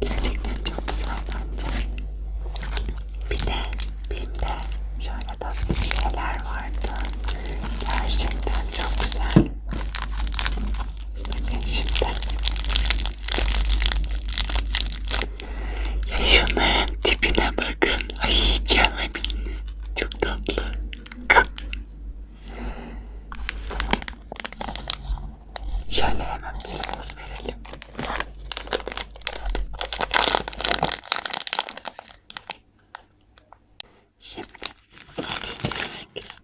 Gerçekten çok güzel bence. Bir de BİM'de şöyle tatlı vardı. Gerçekten çok güzel. Şimdi. Ya tipine bakın. Ay yiyeceğim. Çok tatlı. Şöyle hemen bir poz verelim. Şimdi ilk önce hangisini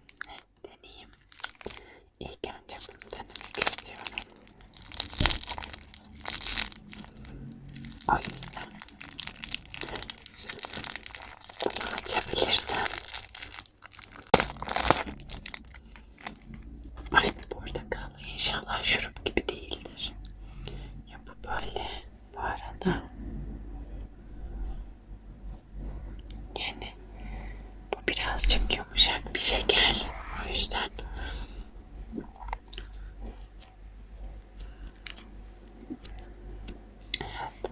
deneyeyim? İlk önce bunu denemek istiyorum. O yüzden bunu açabilirsem Ay portakal inşallah şurup gibi değildir. Ya bu böyle bu arada. Yani bu birazcık yumuşak bir şeker. O yüzden Evet.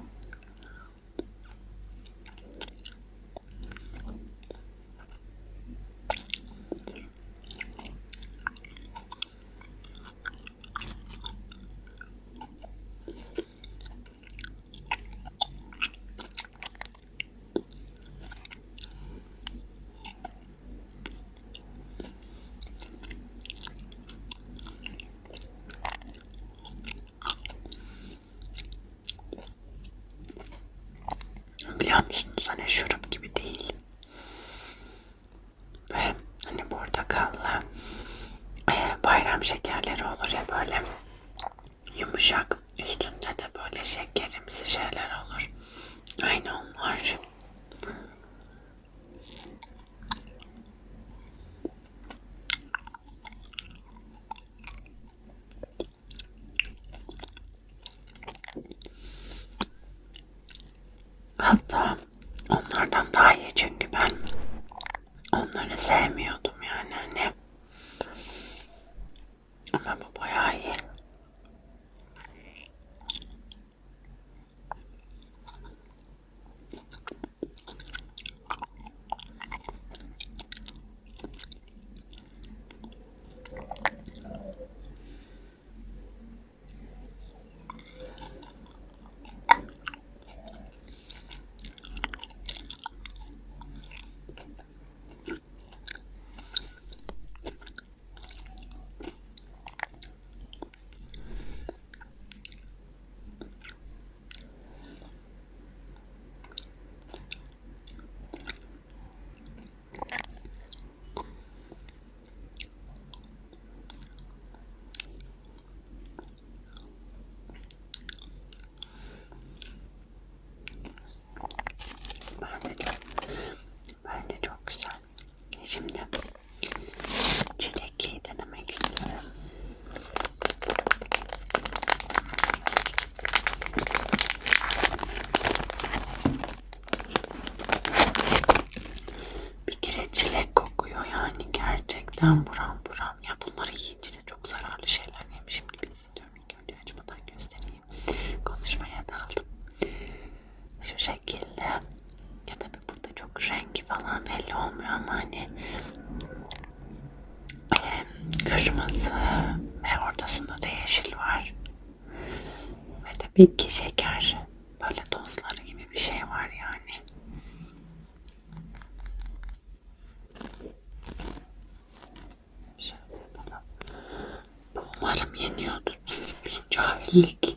Biliyor musunuz hani şurup gibi değil. Ve hani portakalla e, bayram şekerleri olur ya böyle yumuşak. Üstünde de böyle şekerimsi şeyler olur. Aynı onlar. Hatta onlardan daha iyi çünkü ben onları sevmiyordum yani hani. Ama bayağı iyi. Bence çok, bence çok güzel. Şimdi çilekliyi denemek istiyorum. Bir kere çilek kokuyor yani gerçekten buram buram. Ya bunları yiyince de çok zararlı şeyler yemişim gibi hissediyorum. İlk önce açmadan göstereyim. Konuşmaya daldım. Şu şekilde. Ya tabi burada çok rengi falan belli olmuyor ama hani e, kırmızı ve ortasında da yeşil var. Ve tabii ki şeker böyle tozları gibi bir şey var yani. Şöyle yapalım. Bu umarım yeniyordur. Bir cahillik.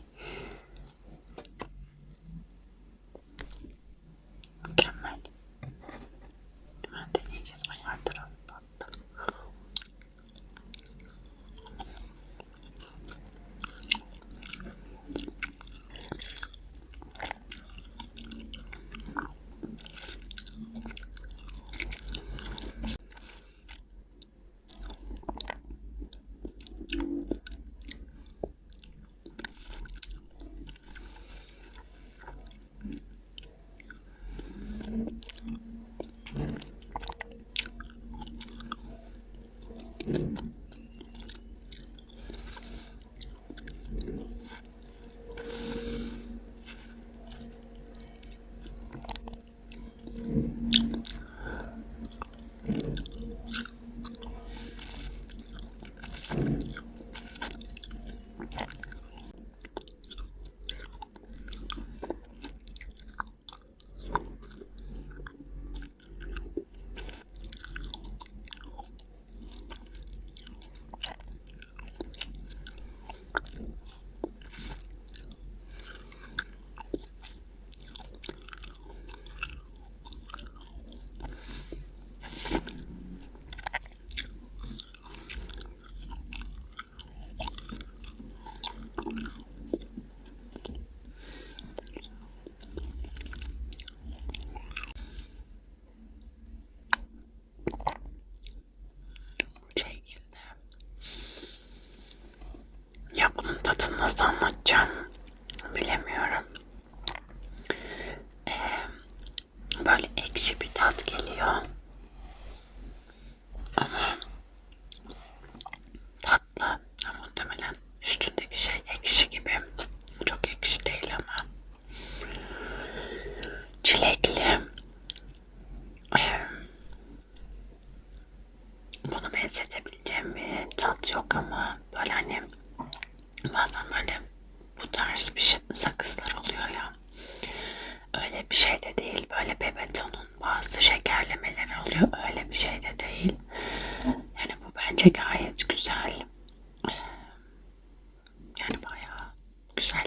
Nasıl anlatacağım bilemiyorum. Ee, böyle ekşi bir tat geliyor. Ama tatlı. Muhtemelen üstündeki şey ekşi gibi. Çok ekşi değil ama. Çilekli. Ee, bunu benzetebileceğim bir tat yok ama böyle hani bazen böyle bu tarz bir şey, sakızlar oluyor ya. Öyle bir şey de değil böyle bebetonun bazı şekerlemeleri oluyor öyle bir şey de değil. Yani bu bence gayet güzel. Yani bayağı güzel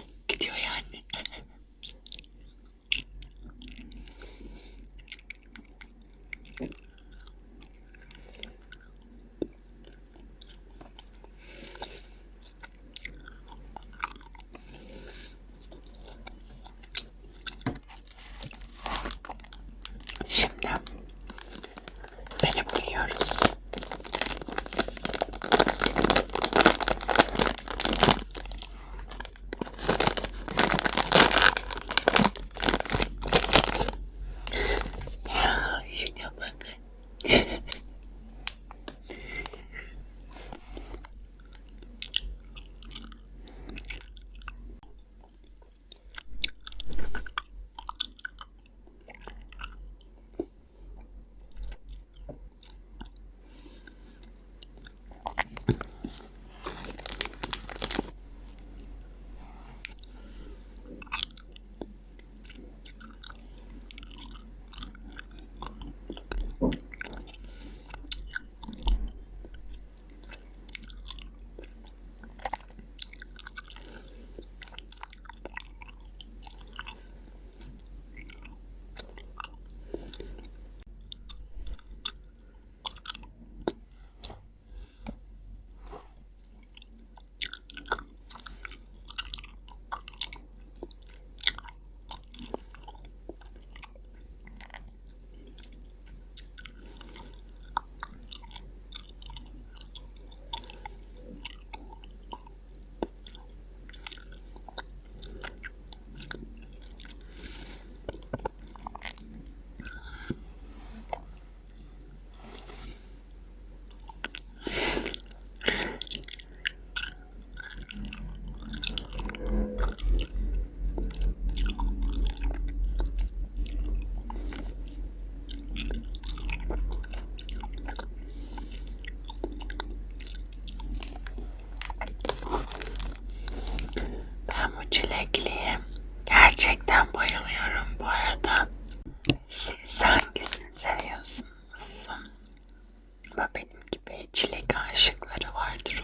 konuşma benim gibi çilek aşıkları vardır